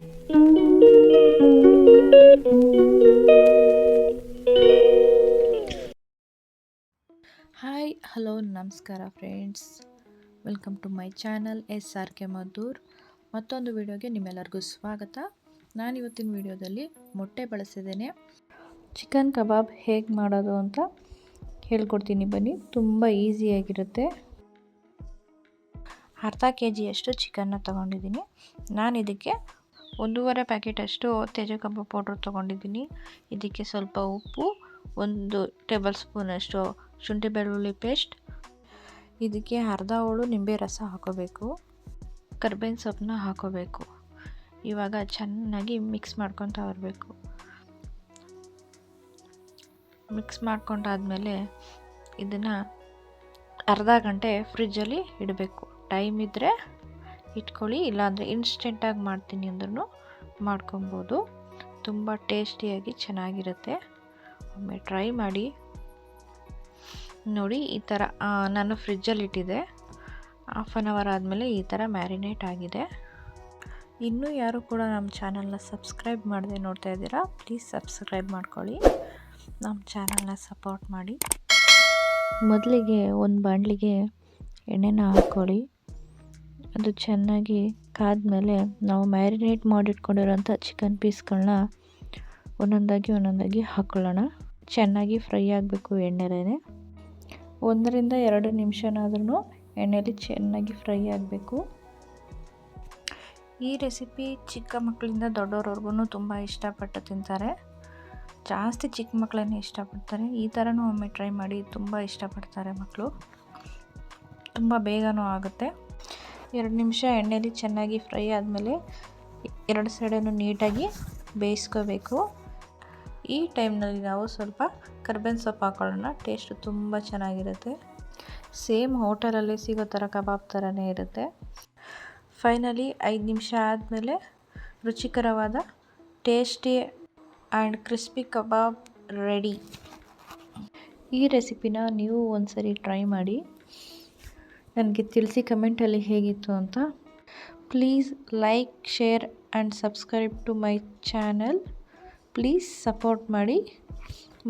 Hi hello ನಮಸ್ಕಾರ friends welcome to my channel S R K Maddur ಮತ್ತೊಂದು ವಿಡಿಯೋಗೆ ನಿಮ್ಮೆಲ್ಲರಿಗೂ ಸ್ವಾಗತ. ನಾನು ಇವತ್ತಿನ ವಿಡಿಯೋದಲ್ಲಿ ಮೊಟ್ಟೆ ಬಳಸಿದ್ದೇನೆ. ಚಿಕನ್ ಕಬಾಬ್ ಹೇಗೆ ಮಾಡೋದು ಅಂತ ಹೇಳ್ಕೊಡ್ತೀನಿ ಬನ್ನಿ. ತುಂಬ ಈಸಿಯಾಗಿರುತ್ತೆ ಅರ್ಧ ಕೆ ಜಿಯಷ್ಟು ಚಿಕನ್ನ ತೊಗೊಂಡಿದ್ದೀನಿ. ನಾನು ಇದಕ್ಕೆ ಒಂದೂವರೆ ಪ್ಯಾಕೆಟಷ್ಟು ಕಬಾಬ್ ಪೌಡ್ರ್ ತೊಗೊಂಡಿದ್ದೀನಿ. ಇದಕ್ಕೆ ಸ್ವಲ್ಪ ಉಪ್ಪು, ಒಂದು ಟೇಬಲ್ ಸ್ಪೂನಷ್ಟು ಶುಂಠಿ ಬೆಳ್ಳುಳ್ಳಿ ಪೇಸ್ಟ್, ಇದಕ್ಕೆ ಅರ್ಧ ಹೋಳು ನಿಂಬೆ ರಸ ಹಾಕೋಬೇಕು, ಕರ್ಬೇವಿನ ಸೊಪ್ಪನ್ನ ಹಾಕೋಬೇಕು. ಇವಾಗ ಚೆನ್ನಾಗಿ ಮಿಕ್ಸ್ ಮಾಡ್ಕೊತಾ ಬರಬೇಕು ಮಿಕ್ಸ್ ಮಾಡ್ಕೊಂಡಾದಮೇಲೆ ಇದನ್ನು ಅರ್ಧ ಗಂಟೆ ಫ್ರಿಜ್ಜಲ್ಲಿ ಇಡಬೇಕು. ಟೈಮ್ ಇದ್ದರೆ ಇಟ್ಕೊಳ್ಳಿ, ಇಲ್ಲಾಂದರೆ ಇನ್ಸ್ಟೆಂಟಾಗಿ ಮಾಡ್ತೀನಿ ಅಂದ್ರೂ ಮಾಡ್ಕೊಬೋದು. ತುಂಬ ಟೇಸ್ಟಿಯಾಗಿ ಚೆನ್ನಾಗಿರುತ್ತೆ. ಒಮ್ಮೆ ಟ್ರೈ ಮಾಡಿ. ನೋಡಿ, ಈ ಥರ ನಾನು ಫ್ರಿಜ್ಜಲ್ಲಿ ಇಟ್ಟಿದ್ದೆ. ಹಾಫ್ ಆನ್ ಅವರ್ ಆದಮೇಲೆ ಈ ಥರ ಮ್ಯಾರಿನೇಟ್ ಆಗಿದೆ. ಇನ್ನೂ ಯಾರು ಕೂಡ ನಮ್ಮ ಚಾನಲ್ನ ಸಬ್ಸ್ಕ್ರೈಬ್ ಮಾಡದೆ ನೋಡ್ತಾ ಇದ್ದೀರಾ ಪ್ಲೀಸ್ ಸಬ್ಸ್ಕ್ರೈಬ್ ಮಾಡ್ಕೊಳ್ಳಿ. ನಮ್ಮ ಚಾನಲ್ನ ಸಪೋರ್ಟ್ ಮಾಡಿ. ಮೊದಲಿಗೆ ಒಂದು ಬಾಣಲಿಗೆ ಎಣ್ಣೆನ ಹಾಕ್ಕೊಳ್ಳಿ. ಅದು ಚೆನ್ನಾಗಿ ಕಾದ್ಮೇಲೆ ನಾವು ಮ್ಯಾರಿನೇಟ್ ಮಾಡಿಟ್ಕೊಂಡಿರೋಂಥ ಚಿಕನ್ ಪೀಸ್ಗಳನ್ನ ಒಂದೊಂದಾಗಿ ಒಂದೊಂದಾಗಿ ಹಾಕ್ಕೊಳ್ಳೋಣ ಚೆನ್ನಾಗಿ ಫ್ರೈ ಆಗಬೇಕು ಎಣ್ಣೆಲೇ ಒಂದರಿಂದ ಎರಡು ನಿಮಿಷನಾದ್ರೂ ಎಣ್ಣೆಯಲ್ಲಿ ಚೆನ್ನಾಗಿ ಫ್ರೈ ಆಗಬೇಕು. ಈ ರೆಸಿಪಿ ಚಿಕ್ಕ ಮಕ್ಕಳಿಂದ ದೊಡ್ಡವ್ರವ್ರಿಗೂ ತುಂಬ ಇಷ್ಟಪಟ್ಟು ತಿಂತಾರೆ. ಜಾಸ್ತಿ ಚಿಕ್ಕ ಮಕ್ಕಳನ್ನೇ ಇಷ್ಟಪಡ್ತಾರೆ. ಈ ಥರನೂ ಒಮ್ಮೆ ಟ್ರೈ ಮಾಡಿ ತುಂಬ ಇಷ್ಟಪಡ್ತಾರೆ ಮಕ್ಕಳು ತುಂಬ ಬೇಗನೂ ಆಗುತ್ತೆ. ಎರಡು ನಿಮಿಷ ಎಣ್ಣೆಯಲ್ಲಿ ಚೆನ್ನಾಗಿ ಫ್ರೈ ಆದಮೇಲೆ ಎರಡು ಸೈಡನ್ನು ನೀಟಾಗಿ ಬೇಯಿಸ್ಕೋಬೇಕು. ಈ ಟೈಮ್ನಲ್ಲಿ ನಾವು ಸ್ವಲ್ಪ ಕರ್ಬೇವಿನ ಸೊಪ್ಪು ಹಾಕೊಳ್ಳೋಣ, ಟೇಸ್ಟ್ ತುಂಬ ಚೆನ್ನಾಗಿರುತ್ತೆ. ಸೇಮ್ ಹೋಟೆಲಲ್ಲಿ ಸಿಗೋ ಥರ ಕಬಾಬ್ ಥರನೇ ಇರುತ್ತೆ. ಫೈನಲಿ ಐದು ನಿಮಿಷ ಆದಮೇಲೆ ರುಚಿಕರವಾದ tasty and crispy kebab ready. ಈ ರೆಸಿಪಿನ ನೀವು ಒಂದು ಸರಿ ಟ್ರೈ ಮಾಡಿ. ನನಗೆ ತಿಳಿಸಿ ಕಮೆಂಟಲ್ಲಿ ಹೇಗಿತ್ತು ಅಂತ. Please like, share and subscribe to my channel. Please support ಮಾಡಿ.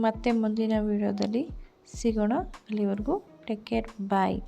ಮತ್ತೆ ಮುಂದಿನ ವಿಡಿಯೋದಲ್ಲಿ ಸಿಗೋಣ ಅಲ್ಲಿವರೆಗೂ. Take care. ಬಾಯ್.